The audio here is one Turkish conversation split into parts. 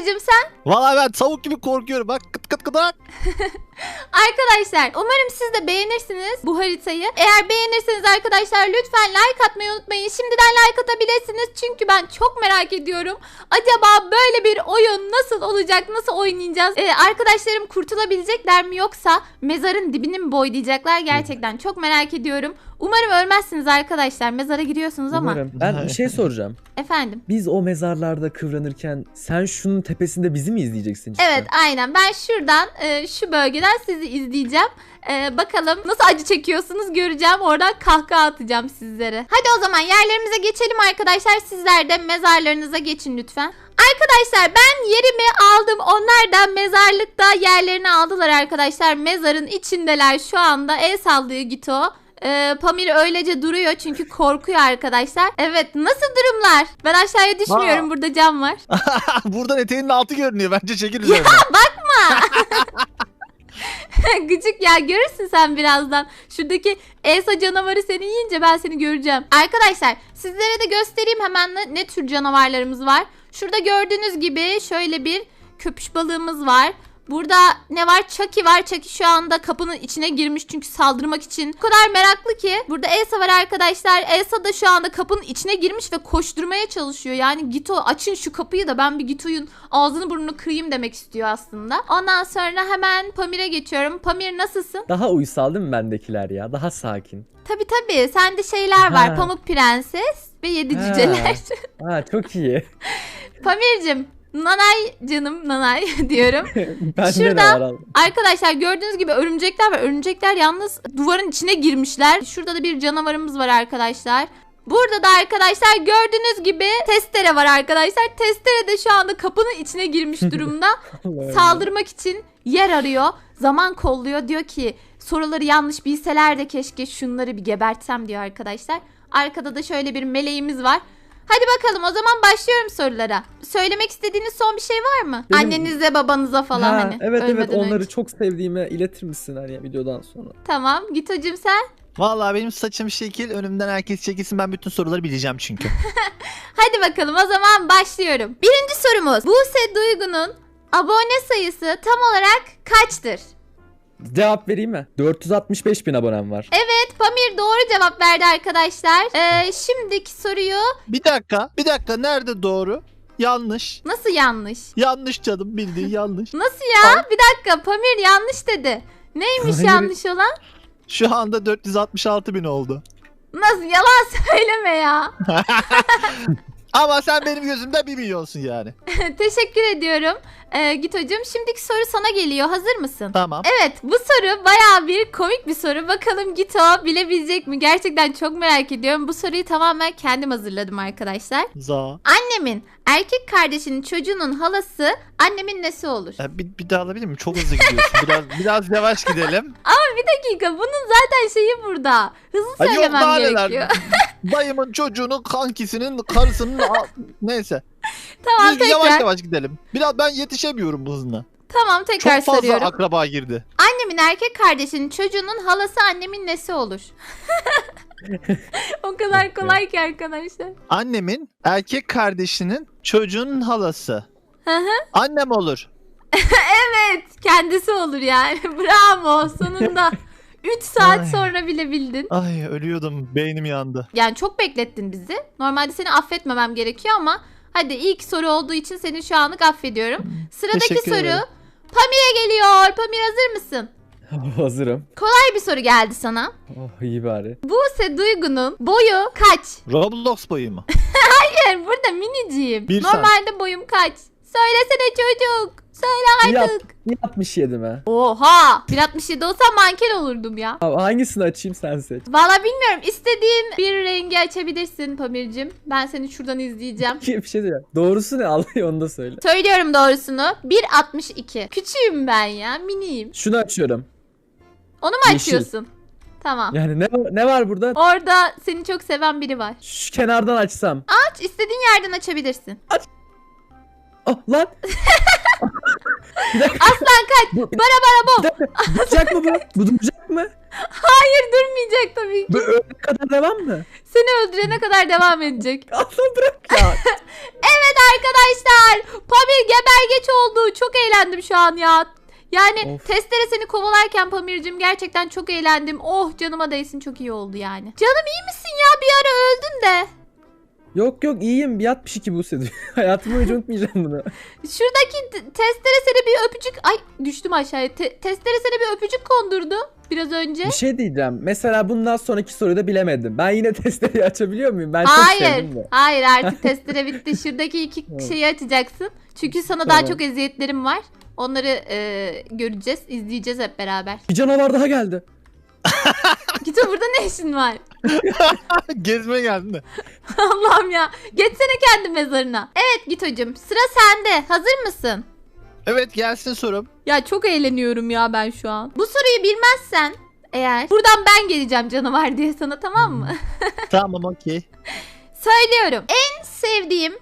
Gito'cum sen? Vallahi ben tavuk gibi korkuyorum. Bak kıt kıt kıdak. Arkadaşlar umarım siz de beğenirsiniz bu haritayı. Eğer beğenirseniz arkadaşlar lütfen like atmayı unutmayın. Şimdiden like atabilirsiniz çünkü ben çok merak ediyorum. Acaba böyle bir oyun nasıl olacak? Nasıl oynayacağız? Ee, arkadaşlarım kurtulabilecekler mi yoksa mezarın dibini mi boylayacaklar? Gerçekten çok merak ediyorum. Umarım ölmezsiniz arkadaşlar. Mezara giriyorsunuz ama. Umarım. Ben bir şey soracağım. Efendim. Biz o mezarlarda kıvranırken sen şunun tepesinde bizi mi izleyeceksin cidden? Evet aynen ben şuradan e, şu bölgeden sizi izleyeceğim. E, bakalım nasıl acı çekiyorsunuz göreceğim. Oradan kahkaha atacağım sizlere. Hadi o zaman yerlerimize geçelim arkadaşlar. Sizler de mezarlarınıza geçin lütfen. Arkadaşlar ben yerimi aldım. Onlar da mezarlıkta yerlerini aldılar arkadaşlar. Mezarın içindeler şu anda. El sallıyor Gito. Ee, Pamir öylece duruyor çünkü korkuyor arkadaşlar. Evet nasıl durumlar? Ben aşağıya düşmüyorum Aa. burada cam var. Buradan eteğinin altı görünüyor. Bence çekil üzerine. Gıcık ya görürsün sen birazdan. Şuradaki Elsa canavarı seni yiyince ben seni göreceğim. Arkadaşlar sizlere de göstereyim hemen ne, ne tür canavarlarımız var. Şurada gördüğünüz gibi şöyle bir köpüş balığımız var. Burada ne var? Chucky var. Chucky şu anda kapının içine girmiş çünkü saldırmak için. O kadar meraklı ki. Burada Elsa var arkadaşlar. Elsa da şu anda kapının içine girmiş ve koşturmaya çalışıyor. Yani Gito açın şu kapıyı da ben bir Gito'yun ağzını burnunu kırayım demek istiyor aslında. Ondan sonra hemen Pamir'e geçiyorum. Pamir nasılsın? Daha uysal değil mi bendekiler ya? Daha sakin. Tabi tabi. Sende şeyler var. Ha. Pamuk Prenses ve Yedi Ha. Cüceler. Ha çok iyi. Pamir'cim Nanay canım nanay diyorum. Bende Şurada- de. Arkadaşlar gördüğünüz gibi örümcekler var. Örümcekler yalnız duvarın içine girmişler. Şurada da bir canavarımız var arkadaşlar. Burada da arkadaşlar gördüğünüz gibi testere var arkadaşlar. Testere de şu anda kapının içine girmiş durumda. Saldırmak için yer arıyor. Zaman kolluyor. Diyor ki soruları yanlış bilseler de keşke şunları bir gebertsem diyor arkadaşlar. Arkada da şöyle bir meleğimiz var. Hadi bakalım o zaman başlıyorum sorulara. Söylemek istediğiniz son bir şey var mı? Benim- Annenize babanıza falan Ha, hani. Evet evet ölmeden onları önce. çok sevdiğime iletir misin hani videodan sonra? Tamam git hocam sen. Vallahi benim saçım şekil. Önümden herkes çekilsin. Ben bütün soruları bileceğim çünkü. Hadi bakalım o zaman başlıyorum. Birinci sorumuz. Buse Duygu'nun abone sayısı tam olarak kaçtır? Cevap vereyim mi? 465 bin abonem var. Evet Pamir doğru cevap verdi arkadaşlar. Ee, şimdiki soruyu bir dakika. Bir dakika. Nerede doğru? Yanlış. nasıl yanlış? Yanlış canım. Bildiğin yanlış. Nasıl ya? Bir dakika Pamir yanlış dedi. Neymiş Hayır. yanlış olan? Şu anda 466 bin oldu. Nasıl yalan söyleme ya. Ama sen benim gözümde 1 milyonsun yani. Teşekkür ediyorum. Ee, git hocam. Şimdiki soru sana geliyor. Hazır mısın? Tamam. Evet bu soru baya bir komik bir soru. Bakalım Gito bilebilecek mi? Gerçekten çok merak ediyorum. Bu soruyu tamamen kendim hazırladım arkadaşlar. Za. Annemin erkek kardeşinin çocuğunun halası annemin nesi olur? Ya bir, bir daha alabilir miyim? Çok hızlı gidiyorsun. Biraz biraz yavaş gidelim. Bir dakika bunun zaten şeyi burada. Hızlı Ay yok söylemem daha gerekiyor. Dayımın çocuğunun kankisinin karısının a- neyse. tamam Biz tekrar. yavaş yavaş gidelim. Biraz ben yetişemiyorum bu hızına. Tamam tekrar Çok fazla soruyorum. akraba girdi. Annemin erkek kardeşinin çocuğunun halası annemin nesi olur? o kadar kolay ki arkadaşlar. Annemin erkek kardeşinin çocuğunun halası. Hı hı. Annem olur. evet kendisi olur yani. Bravo sonunda. 3 saat Ay. sonra bilebildin. Ay ölüyordum. Beynim yandı. Yani çok beklettin bizi. Normalde seni affetmemem gerekiyor ama hadi ilk soru olduğu için seni şu anlık affediyorum. Sıradaki Teşekkür soru ederim. Pamir'e geliyor. Pamir hazır mısın? Hazırım. Kolay bir soru geldi sana. Oh iyi bari. Buse Duygu'nun boyu kaç? Roblox boyu mu? Hayır burada miniciyim. Bir Normalde boyum kaç? Söylesene çocuk. Söyle Yap. artık. 67 mi? Oha 1.67 olsam manken olurdum ya. Abi hangisini açayım sen seç. Valla bilmiyorum. İstediğin bir rengi açabilirsin Pamir'cim. Ben seni şuradan izleyeceğim. bir şey diyeceğim. Doğrusu ne Allah onu da söyle. Söylüyorum doğrusunu. 1.62. Küçüğüm ben ya. Miniyim. Şunu açıyorum. Onu mu Yeşil. açıyorsun? Tamam. Yani ne ne var burada? Orada seni çok seven biri var. Şu kenardan açsam. Aç istediğin yerden açabilirsin. Ah lan. Aslan kaç. Bu, Bara bara bom. duracak mı bu? Bu duracak mı? Hayır durmayacak tabii ki. Bu ölene kadar devam mı? Seni öldürene kadar devam edecek. Allah bırak ya. Evet arkadaşlar. Pamir gebergeç oldu. Çok eğlendim şu an ya. Yani Of. testere seni kovalarken Pamir'cim gerçekten çok eğlendim. Oh canıma değsin çok iyi oldu yani. Canım iyi misin ya? Bir ara öldün de. Yok yok iyiyim. Bir yatmış iki bu diyor. Hayatım boyunca unutmayacağım bunu. Şuradaki testere seni bir öpücük... Ay düştüm aşağıya. Te- testere seni bir öpücük kondurdu biraz önce. Bir şey diyeceğim. Mesela bundan sonraki soruyu da bilemedim. Ben yine testereyi açabiliyor muyum? Ben çok Hayır. sevdim de. Hayır artık testere bitti. Şuradaki iki şeyi açacaksın. Çünkü sana daha Tamam. çok eziyetlerim var. Onları e, göreceğiz, izleyeceğiz hep beraber. Bir canavar daha geldi. Gito burada ne işin var? Gezmeye geldin de. Allah'ım ya. Geçsene kendi mezarına. Evet Gito'cum sıra sende. Hazır mısın? Evet gelsin sorum. Ya çok eğleniyorum ya ben şu an. Bu soruyu bilmezsen eğer buradan ben geleceğim canavar diye sana tamam mı? tamam okey. Söylüyorum. En sevdiğim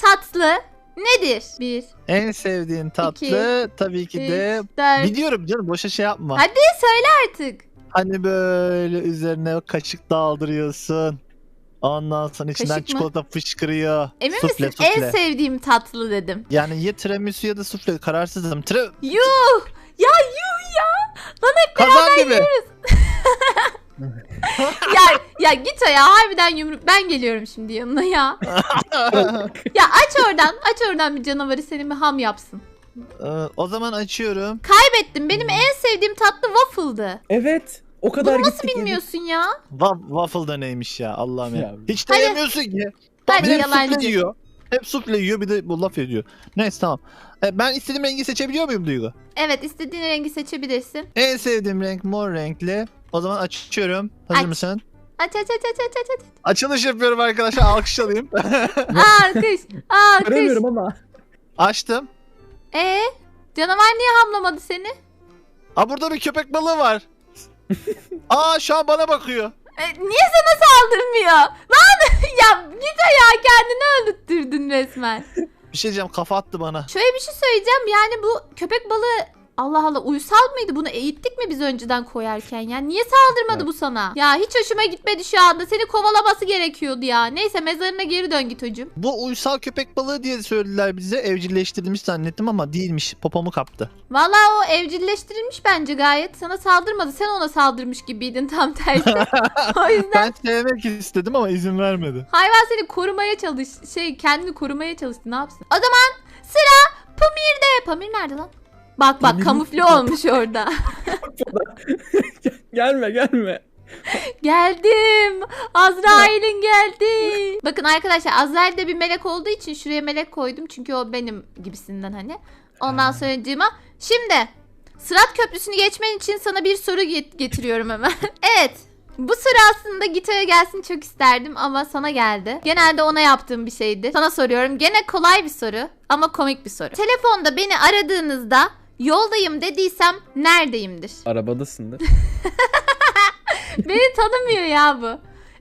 tatlı nedir? Bir, En sevdiğin tatlı İki, tabii ki üç, de dört. biliyorum canım boşa şey yapma. Hadi söyle artık. Hani böyle üzerine kaşık daldırıyorsun. Ondan sonra içinden Kaşık mı? çikolata fışkırıyor. Emin Sufle, misin? sufle. En sevdiğim tatlı dedim. Yani ya tiramisu ya da sufle kararsızım. Tire Yuh! Ya yuh ya! kazan gibi. Ya ya git o ya harbiden yumruk ben geliyorum şimdi yanına ya. Ya aç oradan aç oradan bir canavarı senin bir ham yapsın. Ee, o zaman açıyorum. Kaybettim benim en sevdiğim tatlı waffle'dı. Evet. O kadar Bunu nasıl gittik, bilmiyorsun ya? Wa- waffle da neymiş ya Allah'ım ya. Ya. Hiç de Hadi. yemiyorsun ki. Hadi bir de hep yalancı. sufle yiyor. Hep sufle yiyor bir de bu laf ediyor. Neyse tamam. E, ben istediğim rengi seçebiliyor muyum Duygu? Evet istediğin rengi seçebilirsin. En sevdiğim renk mor renkli. O zaman açıyorum. Hazır Aç. mısın? Aç aç aç aç aç aç aç. Açılış yapıyorum arkadaşlar. Alkış alayım. Alkış alkış. Göremiyorum ama. Açtım. Ee, canavar niye hamlamadı seni? Aa burada bir köpek balığı var. Aa şu an bana bakıyor. E, niye sana saldırmıyor? Lan ya git ya kendini öldürttürdün resmen. Bir şey diyeceğim kafa attı bana. Şöyle bir şey söyleyeceğim yani bu köpek balığı Allah Allah uysal mıydı? Bunu eğittik mi biz önceden koyarken ya? Niye saldırmadı Evet. bu sana? Ya hiç hoşuma gitmedi şu anda. Seni kovalaması gerekiyordu ya. Neyse mezarına geri dön git hocam. Bu uysal köpek balığı diye söylediler bize. Evcilleştirilmiş zannettim ama değilmiş. Popomu kaptı. Vallahi o evcilleştirilmiş bence gayet. Sana saldırmadı. Sen ona saldırmış gibiydin tam tersi. o yüzden Ben sevmek istedim ama izin vermedi. hayvan seni korumaya çalış. Şey kendini korumaya çalıştı. Ne yapsın? O zaman sıra Pamir'de. Pamir nerede lan? Bak bak kamufle olmuş orada. gelme gelme. Geldim. Azrail'in geldi. Bakın arkadaşlar Azrail de bir melek olduğu için şuraya melek koydum. Çünkü o benim gibisinden hani. Ondan sonracığıma. Şimdi Sırat Köprüsü'nü geçmen için sana bir soru get- getiriyorum hemen. evet. Bu soru aslında Gito'ya gelsin çok isterdim ama sana geldi. Genelde ona yaptığım bir şeydi. Sana soruyorum. Gene kolay bir soru ama komik bir soru. Telefonda beni aradığınızda yoldayım dediysem neredeyimdir? Arabadasındır. Beni tanımıyor ya bu.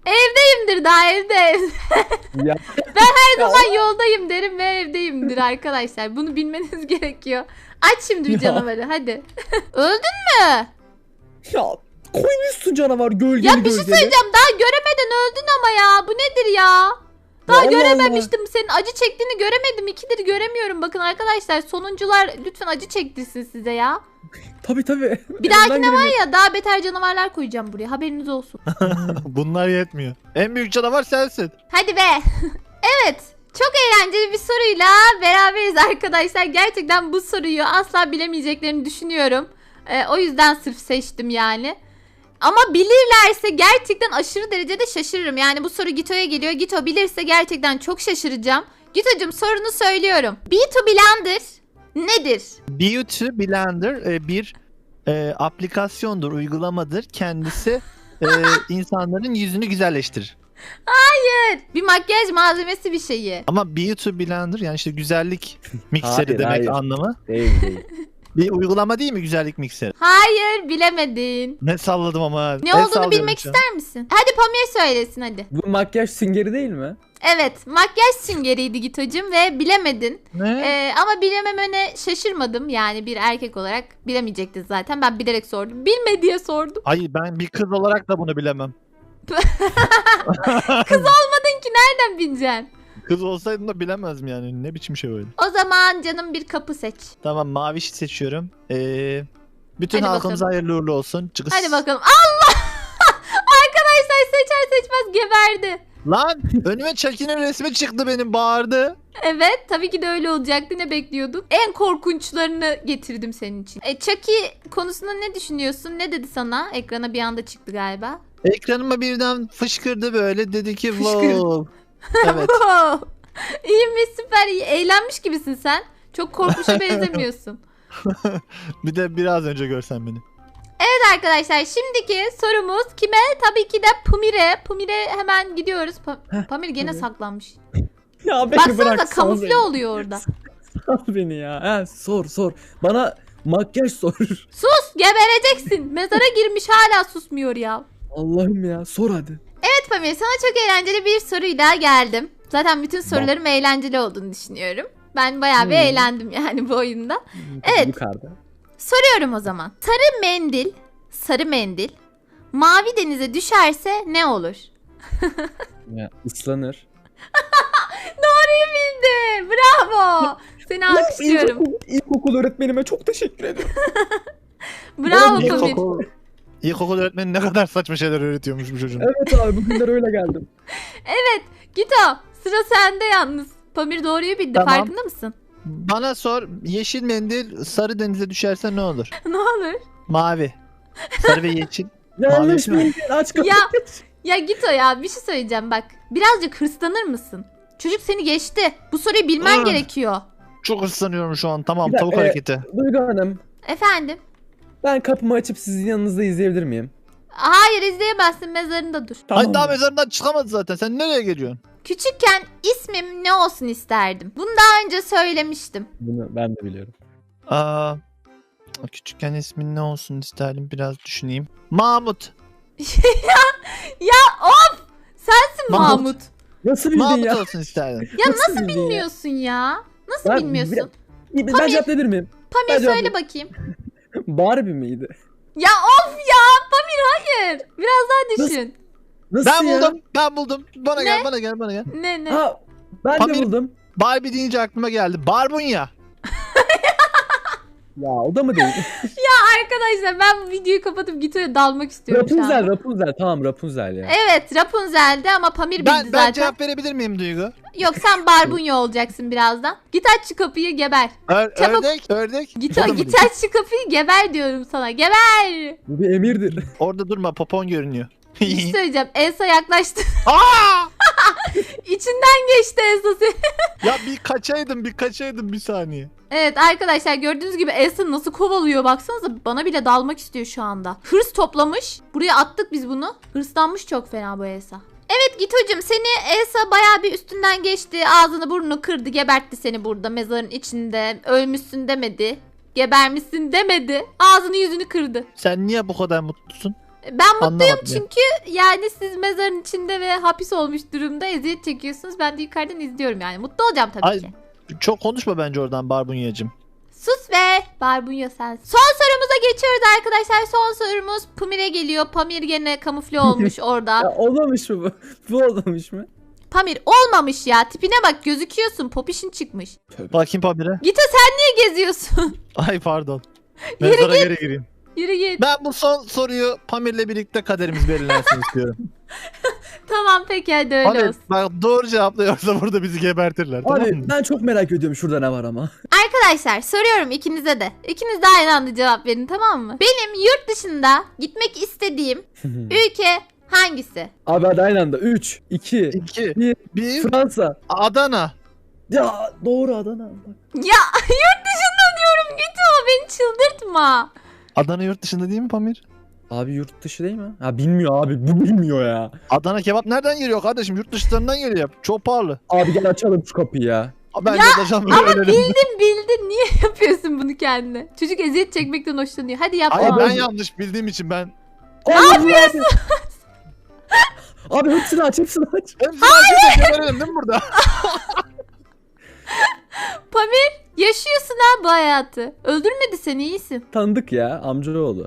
Evdeyimdir daha evde. ya. Her zaman yoldayım derim ve evdeyimdir arkadaşlar. Bunu bilmeniz gerekiyor. Aç şimdi bir canavarı hadi. Öldün mü? Ya koymuşsun canavar gölgeli Ya bir şey gölgeli. söyleyeceğim. Daha göremeden öldün ama ya. Bu nedir ya? Daha Allah görememiştim. Senin acı çektiğini göremedim. İkidir göremiyorum. Bakın arkadaşlar sonuncular lütfen acı çektirsin size ya. Tabii tabii. Bir dahakine var ya daha beter canavarlar koyacağım buraya. Haberiniz olsun. Bunlar yetmiyor. En büyük canavar sensin. Hadi be. evet. Çok eğlenceli bir soruyla beraberiz arkadaşlar. Gerçekten bu soruyu asla bilemeyeceklerini düşünüyorum. Ee, o yüzden sırf seçtim yani. Ama bilirlerse gerçekten aşırı derecede şaşırırım. Yani bu soru Gito'ya geliyor. Gito bilirse gerçekten çok şaşıracağım. Gito'cum sorunu söylüyorum. B2 Blender nedir? Beauty Blender e, bir e, aplikasyondur, uygulamadır. Kendisi e, insanların yüzünü güzelleştirir. Bir makyaj malzemesi bir şeyi. Ama Beauty Blender yani işte güzellik mikseri Hayır, demek hayır. anlamı. Değil değil. Bir uygulama değil mi güzellik mikseri? Hayır bilemedin. Ne salladım ama. Ne El olduğunu sallıyorum bilmek şu an. ister misin? Hadi Pamir söylesin hadi. Bu makyaj süngeri değil mi? Evet makyaj süngeriydi Gito'cum ve bilemedin. Ne? Ee, ama bilememene şaşırmadım. Yani bir erkek olarak bilemeyecektin zaten. Ben bilerek sordum. Bilme diye sordum. Hayır ben bir kız olarak da bunu bilemem. Olmadın ki nereden bileceksin? Kız olsaydım da bilemezdim yani. Ne biçim şey öyle. O zaman canım bir kapı seç. Tamam mavişi seçiyorum. Ee, bütün Hadi halkımıza bakalım. hayırlı uğurlu olsun. Çıkış. Hadi bakalım. Allah! Arkadaşlar seçer seçmez geberdi. Lan önüme Chucky'nin resmi çıktı benim bağırdı. Evet tabii ki de öyle olacaktı. Ne bekliyorduk? En korkunçlarını getirdim senin için. E, Chucky konusunda ne düşünüyorsun? Ne dedi sana? Ekrana bir anda çıktı galiba. Ekranıma birden fışkırdı böyle dedi ki wow. Evet. iyi mi? Süper iyi. Eğlenmiş gibisin sen. Çok korkmuşa benzemiyorsun. Bir de biraz önce görsen beni. Evet arkadaşlar şimdiki sorumuz kime? Tabii ki de Pamir'e. Pamir'e hemen gidiyoruz. Pa- Pamir gene saklanmış. Ya beni Baksanıza bırak, sal kamufle beni. oluyor orada. Sal beni ya. Ha, sor sor. Bana makyaj sor. Sus gebereceksin. Mezara girmiş hala susmuyor ya. Allah'ım ya sor hadi. Evet Pamir sana çok eğlenceli bir soruyla geldim. Zaten bütün sorularım eğlenceli olduğunu düşünüyorum. Ben bayağı bir Hmm. eğlendim yani bu oyunda. Evet. Yukarıda. Soruyorum o zaman. Sarı mendil, sarı mendil mavi denize düşerse ne olur? Ya ıslanır. Doğruyu bildi. Bravo. Seni alkışlıyorum. İlkokul, ilkokul öğretmenime çok teşekkür ederim. Bravo Pamir. İlkokul, öğretmeni ne kadar saçma şeyler öğretiyormuş bu çocuğun. evet abi bugünler öyle geldim. Gito sıra sende yalnız. Pamir doğruyu bildi Tamam. farkında mısın? Bana sor yeşil mendil sarı denize düşerse ne olur? ne olur? Mavi. Sarı ve yeşil. Yanlış mi? bildin aç kapıyı. Ya ya Gito ya bir şey söyleyeceğim bak. Birazcık hırslanır mısın? Çocuk seni geçti. Bu soruyu bilmen Ah. gerekiyor. Çok ıslanıyorum şu an. Tamam Bir dakika, tavuk e- hareketi. Duygu Hanım Efendim? Ben kapımı açıp sizin yanınızda izleyebilir miyim? Hayır izleyemezsin mezarında dur. Ay daha mezarından çıkamadı zaten. Sen nereye geliyorsun? Küçükken ismim ne olsun isterdim. Bunu daha önce söylemiştim. Bunu ben de biliyorum. Aa, küçükken ismin ne olsun isterdim biraz düşüneyim. Mahmut. ya of! Sensin Mahmut. Mahmut. Nasıl bildin Mahmut ya? olsun isterdim. Ya Nasıl nasıl bildin ya? bilmiyorsun ya? Nasıl Ben- bilmiyorsun? Ben Pamir. cevaplayabilir miyim? Pamir söyle cevap- bakayım. Barbie miydi? Ya of ya! Pamir hayır. Biraz daha düşün. Nasıl Ben ya? buldum. Ben buldum. Bana Ne? gel bana gel bana gel. Ne ne? Ha ben Pamir- de buldum. Barbie deyince aklıma geldi. Barbunya. Ya o da mı değil? Arkadaşlar ben bu videoyu kapatıp Gito'ya dalmak istiyorum şu Rapunzel, an. Rapunzel. Tamam Rapunzel ya. Evet Rapunzel'de ama Pamir bildi Ben, ben zaten. cevap verebilir miyim Duygu? Yok sen barbunya olacaksın birazdan. Git aç şu kapıyı geber. Ör- Çabuk. Ördek, ördek. Git, Orada mı git aç şu kapıyı geber diyorum sana. Geber. Bu bir emirdir. Orada durma popon görünüyor. Bir şey söyleyeceğim. Elsa yaklaştı. Aa! İçinden geçti Elsa. Ya bir kaçaydım bir kaçaydım bir saniye. Evet arkadaşlar gördüğünüz gibi Elsa nasıl kovalıyor baksanıza bana bile dalmak istiyor şu anda. Hırs toplamış. Buraya attık biz bunu. Hırslanmış çok fena bu Elsa. Evet Gito'cum seni Elsa bayağı bir üstünden geçti. Ağzını burnunu kırdı. Gebertti seni burada mezarın içinde. Ölmüşsün demedi. Gebermişsin demedi. Ağzını yüzünü kırdı. Sen niye bu kadar mutlusun? Ben mutluyum Anlamadım ya. çünkü yani siz mezarın içinde ve hapis olmuş durumda eziyet çekiyorsunuz. Ben de yukarıdan izliyorum yani. Mutlu olacağım tabii Ay, ki. Çok konuşma bence oradan barbunyacım. Sus be. Barbunya sensin. Son sorumuza geçiyoruz arkadaşlar. Son sorumuz Pamir'e geliyor. Pamir gene kamufle olmuş Ya orada. olmamış mı bu? Bu olmamış mı? Pamir olmamış ya. Tipine bak gözüküyorsun. Popişin çıkmış. Bakayım Pamir'e. Gita sen niye geziyorsun? Ay pardon. Mezara geri gireyim. Yürü git. Ben bu son soruyu Pamir'le birlikte kaderimiz belirlensin istiyorum. Tamam peki hadi öyle Pamir olsun. bak doğru cevapla yoksa burada bizi gebertirler tamam Abi mı? ben çok merak ediyorum şurada ne var ama. Arkadaşlar soruyorum ikinize de. İkiniz de aynı anda cevap verin tamam mı? Benim yurt dışında gitmek istediğim ülke hangisi? Abi hadi aynı anda. 3, 2, İki. Bir. Bir. Fransa. Adana. Ya doğru Adana. Bak. Ya yurt dışında diyorum gitme beni çıldırtma. Adana yurt dışında değil mi Pamir? Abi yurt dışı değil mi? Ha bilmiyor abi bu bilmiyor ya. Adana kebap nereden geliyor kardeşim? Yurt dışlarından geliyor. Çok pahalı. Abi gel açalım şu kapıyı ya. Ben de atacağım böyle Ama bildin bildin. Niye yapıyorsun bunu kendine? Çocuk eziyet çekmekten hoşlanıyor. Hadi yap. Ama devam. ben yanlış bildiğim için ben Ne yapıyorsun? Abi hepsini aç hepsini aç. hepsini açıp geberelim değil mi burada? Pamir yaşıyorsun ha bu hayatı. Öldürmedi seni iyisin. Tanıdık ya amcaoğlu.